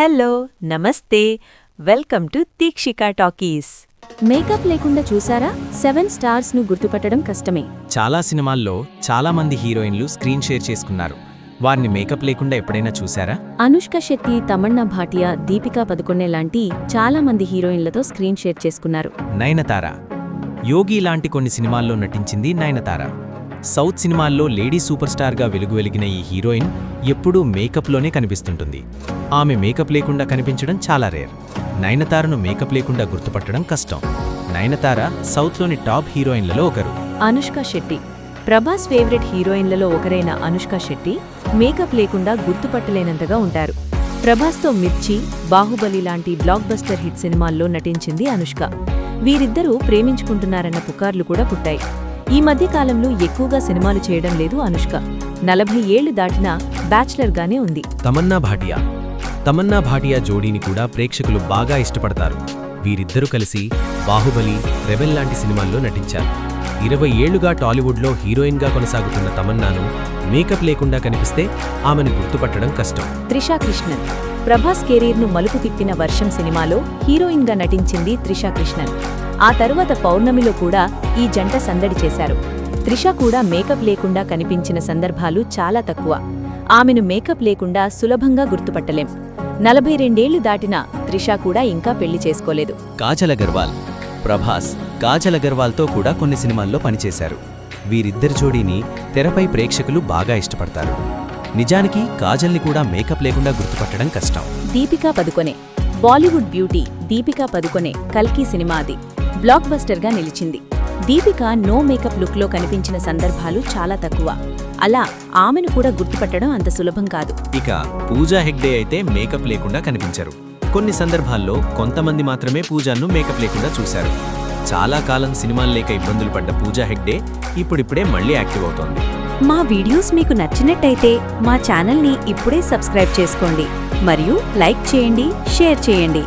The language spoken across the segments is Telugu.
హలో నమస్తే. Welcome to Deekshika talkies. Makeup లేకుండా చూసారా? సెవెన్ స్టార్స్ను గుర్తుపట్టడం కష్టమే. చాలా సినిమాల్లో చాలా మంది హీరోయిన్లు స్క్రీన్ షేర్ చేసుకున్నారు. వారిని మేకప్ లేకుండా ఎప్పుడైనా చూసారా? అనుష్క శెట్టి తమన్నా భాటియా దీపికా పదుకొన్నె లాంటి చాలా మంది హీరోయిన్లతో స్క్రీన్ షేర్ చేసుకున్నారు. నయనతార. యోగి లాంటి కొన్ని సినిమాల్లో నటించింది నయనతార. సౌత్ సినిమాల్లో లేడీ సూపర్ స్టార్గా వెలుగు వెలిగిన ఈ హీరోయిన్ ఎప్పుడూ మేకప్లోనే కనిపిస్తుంటుంది. ఆమె మేకప్ లేకుండా కనిపించడం చాలా రేర్. నయనతారను మేకప్ లేకుండా గుర్తుపట్టడం కష్టం. నయనతార సౌత్లోని టాప్ హీరోయిన్లలో ఒకరు. అనుష్క శెట్టి. ప్రభాస్ ఫేవరెట్ హీరోయిన్లలో ఒకరైన అనుష్క శెట్టి మేకప్ లేకుండా గుర్తుపట్టలేనంతగా ఉంటారు. ప్రభాస్తో మిర్చి బాహుబలి లాంటి బ్లాక్ బస్టర్ హిట్ సినిమాల్లో నటించింది అనుష్క. వీరిద్దరూ ప్రేమించుకుంటున్నారన్న పుకార్లు కూడా పుట్టాయి. ఈ మధ్య కాలంలో ఎక్కువగా సినిమాలు చేయడం లేదు అనుష్క. నలభై ఏళ్ళు దాటినా బ్యాచ్లర్గానే ఉంది. తమన్నా భాటియా. తమన్నా భాటియా జోడీని కూడా ప్రేక్షకులు బాగా ఇష్టపడతారు. వీరిద్దరూ కలిసి బాహుబలి రెబెల్ లాంటి సినిమాల్లో నటించారు. ఇరవై ఏళ్ళుగా టాలీవుడ్లో హీరోయిన్గా కొనసాగుతున్న తమన్నాను మేకప్ లేకుండా కనిపిస్తే ఆమెను గుర్తుపట్టడం కష్టం. త్రిషా కృష్ణన్. ప్రభాస్ కెరీర్ను మలుపు తిప్పిన వర్షం సినిమాలో హీరోయిన్గా నటించింది త్రిషా కృష్ణన్. ఆ తరువాత పౌర్ణమిలో కూడా ఈ జంట సందడి చేశారు. త్రిష కూడా మేకప్ లేకుండా కనిపించిన సందర్భాలు చాలా తక్కువ. ఆమెను మేకప్ లేకుండా సులభంగా గుర్తుపట్టలేం. నలభై రెండేళ్ళు దాటిన త్రిష కూడా ఇంకా పెళ్ళి చేసుకోలేదు. కాజల్ అగర్వాల్ ప్రభాస్ కాజల్ అగర్వాల్తో కూడా కొన్ని సినిమాల్లో పనిచేశారు. వీరిద్దరి జోడీని తెరపై ప్రేక్షకులు బాగా ఇష్టపడతారు. నిజానికి కాజల్ని కూడా మేకప్ లేకుండా గుర్తుపట్టడం కష్టం. దీపికా పదుకొనే. బాలీవుడ్ బ్యూటీ దీపికా పదుకొనే కల్కి సినిమా అది. బ్లాక్ బస్టర్గా నిలిచింది. దీపిక నో మేకప్ లుక్లో కనిపించిన సందర్భాలు చాలా తక్కువ. అలా ఆమెను కూడా గుర్తుపట్టడం అంత సులభం కాదు. ఇక పూజా హెగ్డే అయితే మేకప్ లేకుండా కనిపించరు. కొన్ని సందర్భాల్లో కొంతమంది మాత్రమే పూజాను మేకప్ లేకుండా చూశారు. చాలా కాలం సినిమాలు లేక ఇబ్బందులు పడ్డ పూజా హెగ్డే ఇప్పుడిప్పుడే మళ్ళీ యాక్టివ్ అవుతోంది. మా వీడియోస్ మీకు నచ్చినట్టయితే మా ఛానల్ని ఇప్పుడే సబ్స్క్రైబ్ చేసుకోండి మరియు లైక్ చేయండి షేర్ చేయండి.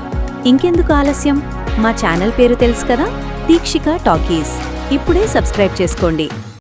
ఇంకెందుకు ఆలస్యం? మా ఛానల్ పేరు తెలుసు కదా? దీక్షిక టాకీస్. ఇప్పుడే సబ్స్క్రైబ్ చేసుకోండి.